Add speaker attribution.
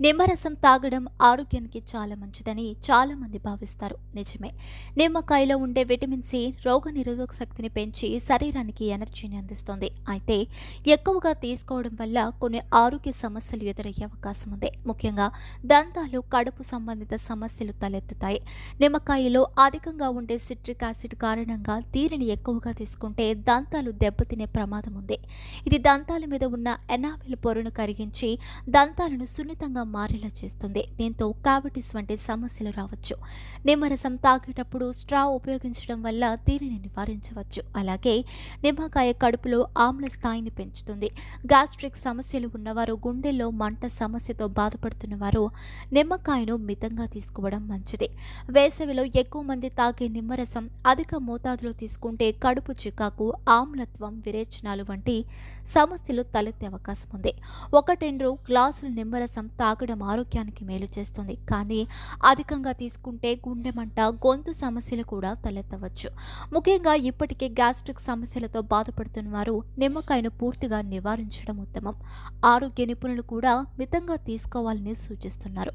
Speaker 1: నిమ్మరసం తాగడం ఆరోగ్యానికి చాలా మంచిదని చాలా మంది భావిస్తారు. నిజమే. నిమ్మకాయలో ఉండే విటమిన్ సి రోగ నిరోధక శక్తిని పెంచి శరీరానికి ఎనర్జీని అందిస్తుంది. అయితే ఎక్కువగా తీసుకోవడం వల్ల కొన్ని ఆరోగ్య సమస్యలు ఎదురయ్యే అవకాశం ఉంది. ముఖ్యంగా దంతాలు కడుపు సంబంధిత సమస్యలు తలెత్తుతాయి. నిమ్మకాయలో అధికంగా ఉండే సిట్రిక్ యాసిడ్ కారణంగా దీనిని ఎక్కువగా తీసుకుంటే దంతాలు దెబ్బతినే ప్రమాదం ఉంది. ఇది దంతాల మీద ఉన్న ఎనామిల్ పొరను కరిగించి దంతాలను సున్నితంగా మారేలా చేస్తుంది. దీంతో కావిటీస్ వంటి సమస్యలు రావచ్చు. నిమ్మరసం తాగేటప్పుడు స్ట్రా ఉపయోగించడం వల్ల దీనిని నివారించవచ్చు. అలాగే నిమ్మకాయ కడుపులో ఆమ్ల స్థాయిని పెంచుతుంది. గ్యాస్ట్రిక్ సమస్యలు ఉన్నవారు గుండెల్లో మంట సమస్యతో బాధపడుతున్న వారు నిమ్మకాయను మితంగా తీసుకోవడం మంచిది. వేసవిలో ఎక్కువ మంది తాగే నిమ్మరసం అధిక మోతాదులో తీసుకుంటే కడుపు చికాకు ఆమ్లత్వం విరేచనాలు వంటి సమస్యలు తలెత్తే అవకాశం ఉంది. ఒకటెండు గ్లాసులు నిమ్మరసం తాగడం ఆరోగ్యానికి మేలు చేస్తుంది. కానీ అధికంగా తీసుకుంటే గుండె మంట గొంతు సమస్యలు కూడా తలెత్తవచ్చు. ముఖ్యంగా ఇప్పటికే గ్యాస్ట్రిక్ సమస్యలతో బాధపడుతున్న వారు నిమ్మకాయను పూర్తిగా నివారించడం ఉత్తమం. ఆరోగ్య నిపుణులు కూడా మితంగా తీసుకోవాలని సూచిస్తున్నారు.